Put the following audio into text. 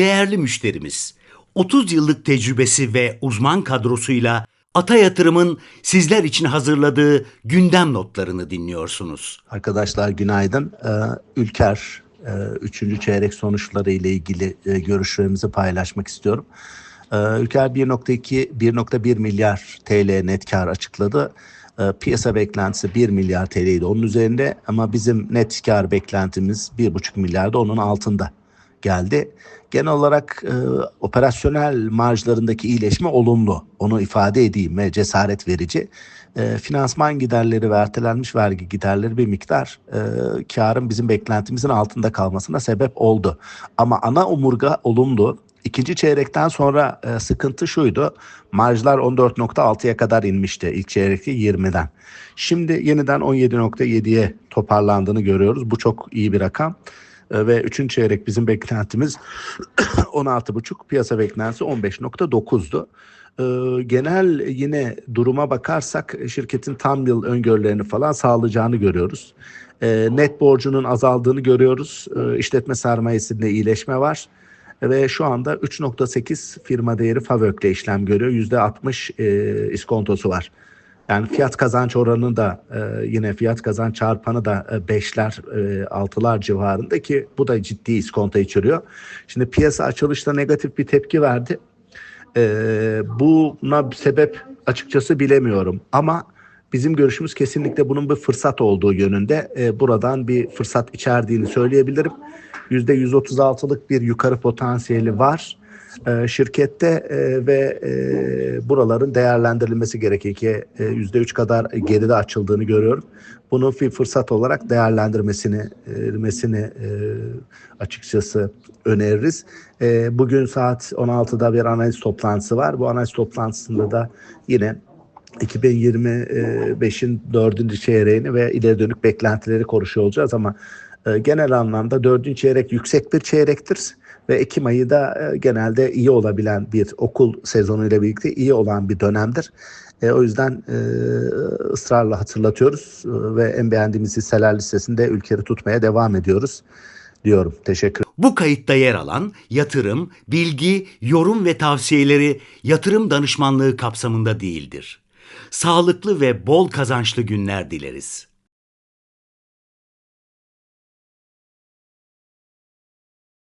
Değerli müşterimiz, 30 yıllık tecrübesi ve uzman kadrosuyla Ata Yatırım'ın sizler için hazırladığı gündem notlarını dinliyorsunuz. Arkadaşlar günaydın. Ee, Ülker 3. çeyrek sonuçları ile ilgili e, görüşlerimizi paylaşmak istiyorum. Ee, Ülker 1.2 1.1 milyar TL net kar açıkladı. Ee, Piyasa beklentisi 1 milyar TL'ydi onun üzerinde ama bizim net kar beklentimiz 1.5 milyarda onun altında geldi. Genel olarak e, operasyonel marjlarındaki iyileşme olumlu. Onu ifade edeyim ve cesaret verici. E, finansman giderleri ve ertelenmiş vergi giderleri bir miktar e, karın bizim beklentimizin altında kalmasına sebep oldu. Ama ana omurga olumlu. İkinci çeyrekten sonra e, sıkıntı şuydu. Marjlar 14.6'ya kadar inmişti ilk çeyrekte 20'den. Şimdi yeniden 17.7'ye toparlandığını görüyoruz. Bu çok iyi bir rakam. E, ve üçüncü çeyrek bizim beklentimiz 16.5 piyasa beklentisi 15.9'du. E, genel yine duruma bakarsak şirketin tam yıl öngörülerini falan sağlayacağını görüyoruz. E, net borcunun azaldığını görüyoruz. İşletme sermayesinde iyileşme var ve şu anda 3.8 firma değeri FAVÖK'le işlem görüyor. %60 e, iskontosu var. Yani fiyat kazanç oranı da e, yine fiyat kazanç çarpanı da 5'ler e, 6'lar civarında ki bu da ciddi iskonto içeriyor. Şimdi piyasa açılışta negatif bir tepki verdi. E, buna sebep açıkçası bilemiyorum ama bizim görüşümüz kesinlikle bunun bir fırsat olduğu yönünde. E, buradan bir fırsat içerdiğini söyleyebilirim. %136'lık bir yukarı potansiyeli var e, şirkette e, ve e, buraların değerlendirilmesi gerekir ki e, %3 kadar geride açıldığını görüyorum. Bunu bir fırsat olarak değerlendirmesini e, e, açıkçası öneririz. E, bugün saat 16'da bir analiz toplantısı var. Bu analiz toplantısında da yine 2025'in dördüncü çeyreğini ve ileri dönük beklentileri konuşuyor olacağız ama e, genel anlamda dördüncü çeyrek yüksek bir çeyrektir ve Ekim ayı da e, genelde iyi olabilen bir okul sezonu ile birlikte iyi olan bir dönemdir. E, o yüzden e, ısrarla hatırlatıyoruz e, ve en beğendiğimiz hisseler listesinde ülkeyi tutmaya devam ediyoruz diyorum. Teşekkür Bu kayıtta yer alan yatırım, bilgi, yorum ve tavsiyeleri yatırım danışmanlığı kapsamında değildir. Sağlıklı ve bol kazançlı günler dileriz.